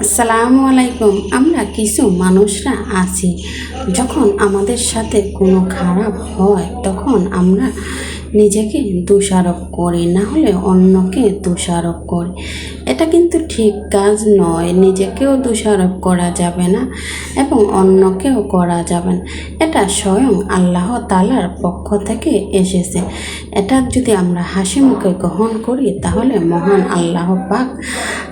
আসসালামু আলাইকুম আমরা কিছু মানুষরা আছি। যখন আমাদের সাথে কোনো খারাপ হয় তখন আমরা নিজেকে দোষারোপ করি, না হলে অন্যকে দোষারোপ করি। এটা কিন্তু ঠিক কাজ নয়, নিজেকেও দোষারোপ করা যাবে না এবং অন্যকেও করা যাবে না। এটা স্বয়ং আল্লাহ তালার পক্ষ থেকে এসেছে। এটা যদি আমরা হাসি মুখে গ্রহণ করি, তাহলে মহান আল্লাহ পাক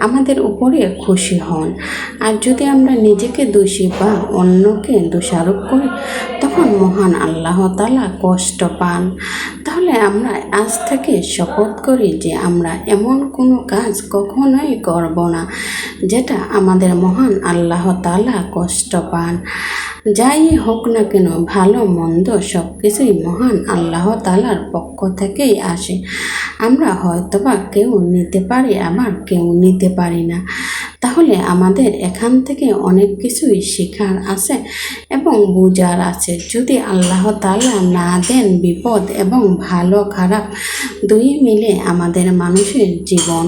আমাদের উপরে খুশি হন। আর যদি আমরা নিজেকে দোষী বা অন্যকে দোষারোপ করি, তখন মহান আল্লাহ তালা কষ্ট পান। তাহলে আমরা আজ থেকে শপথ করি যে আমরা এমন কোনো কাজ কখনোই করব না, যেটা আমাদের মহান আল্লাহ তালা কষ্ট পান। যাই হোক না কেন, ভালো মন্দ সব কিছুই মহান আল্লাহ তালার পক্ষ থেকেই আসে। আমরা হয়তোবা কেউ নিতে পারি, আবার কেউ নিতে পারি না। তাহলে আমাদের এখান থেকে অনেক কিছুই শেখার আছে এবং বোঝার আছে। যদি আল্লাহ তালা না দেন বিপদ এবং ভালো খারাপ দুই মিলে আমাদের মানুষের জীবন,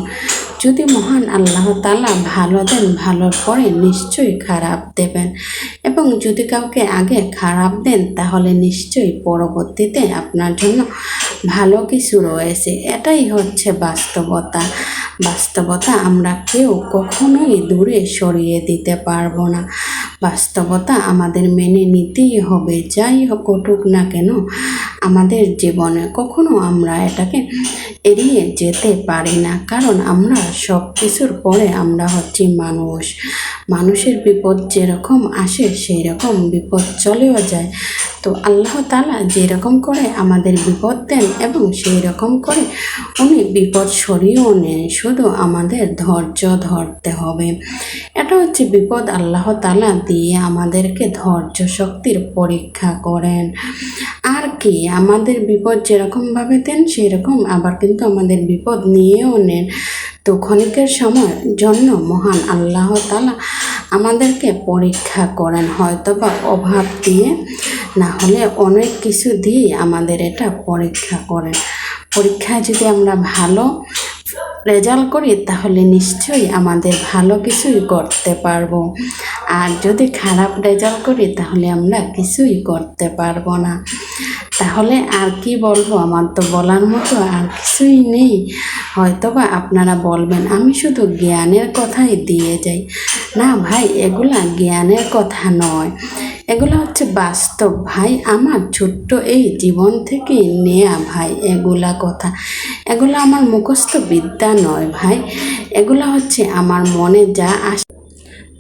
যদি মহান আল্লাহ তালা ভালো দেন ভালোর পরে নিশ্চয়ই খারাপ দেবেন এবং যদি কাউকে আগে খারাপ দেন তাহলে নিশ্চয়ই পরবর্তীতে আপনার জন্য ভালো কিছু রয়েছে। এটাই হচ্ছে বাস্তবতা। বাস্তবতা আমরা কেউ কখনোই দূরে সরিয়ে দিতে পারব না। বাস্তবতা আমাদের মেনে নিতেই হবে, যাই হোক ঘটুক না কেন। আমাদের জীবনে কখনো আমরা এটাকে এড়িয়ে যেতে পারি না, কারণ আমরা সব কিছুর পরে আমরা হচ্ছি মানুষ। মানুষের বিপদ যেরকম আসে সেই রকম বিপদ চলেও যায়। তো আল্লাহ তালা যেরকম করে আমাদের বিপদ দেন এবং সেই রকম করে উনি বিপদ সরিয়েও নেন। শুধু আমাদের ধৈর্য ধরতে হবে। এটা হচ্ছে বিপদ আল্লাহ তালা দিয়ে আমাদেরকে ধৈর্য শক্তির পরীক্ষা করেন। আর কি, আমাদের বিপদ যেরকমভাবে দেন, সেরকম আবার কিন্তু আমাদের বিপদ নিয়েও নেন। তো ক্ষণিকের সময় জন্য মহান আল্লাহ তালা আমাদেরকে পরীক্ষা করেন হয়তো বা অভাব দিয়ে না হলে অনেক কিছু দিয়ে আমাদের এটা পরীক্ষা করে পরীক্ষায় যদি আমরা ভালো রেজাল্ট করি, তাহলে নিশ্চয়ই আমাদের ভালো কিছুই করতে পারব। আর যদি খারাপ রেজাল্ট করি, তাহলে আমরা কিছুই করতে পারব না। তাহলে আর কি বলব? আমার তো বলার মতো আর কিছুই নেই। হয়তোবা আপনারা বলবেন, আমি শুধু জ্ঞানের কথাই দিয়ে যাই। না ভাই, এগুলা জ্ঞানের কথা নয়। এগুলো হচ্ছে বাস্তব ভাই, আমার ছোট্ট এই জীবন থেকে নেয়া ভাই, এগুলা কথা। এগুলো আমার মুখস্থ বিদ্যা নয় ভাই, এগুলো হচ্ছে আমার মনে যা আস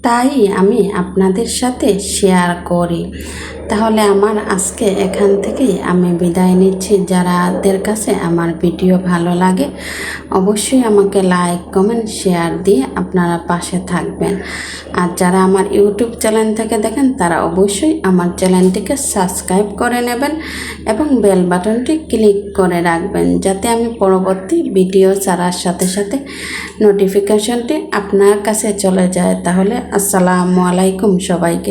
তাই আমি আপনাদের সাথে শেয়ার করি। তাহলে আমার আজকে এখান থেকেই আমি বিদায় নিচ্ছি। যারাদের কাছে আমার ভিডিও ভালো লাগে, অবশ্যই আমাকে লাইক কমেন্ট শেয়ার দিয়ে আপনারা পাশে থাকবেন। আর যারা আমার ইউটিউব চ্যানেল থেকে দেখেন, তারা অবশ্যই আমার চ্যানেলটিকে সাবস্ক্রাইব করে নেবেন এবং বেল বাটনটি ক্লিক করে রাখবেন, যাতে আমি পরবর্তী ভিডিও ছাড়ার সাথে সাথে নোটিফিকেশনটি আপনার কাছে চলে যায়। তাহলে আসসালামু আলাইকুম সবাইকে।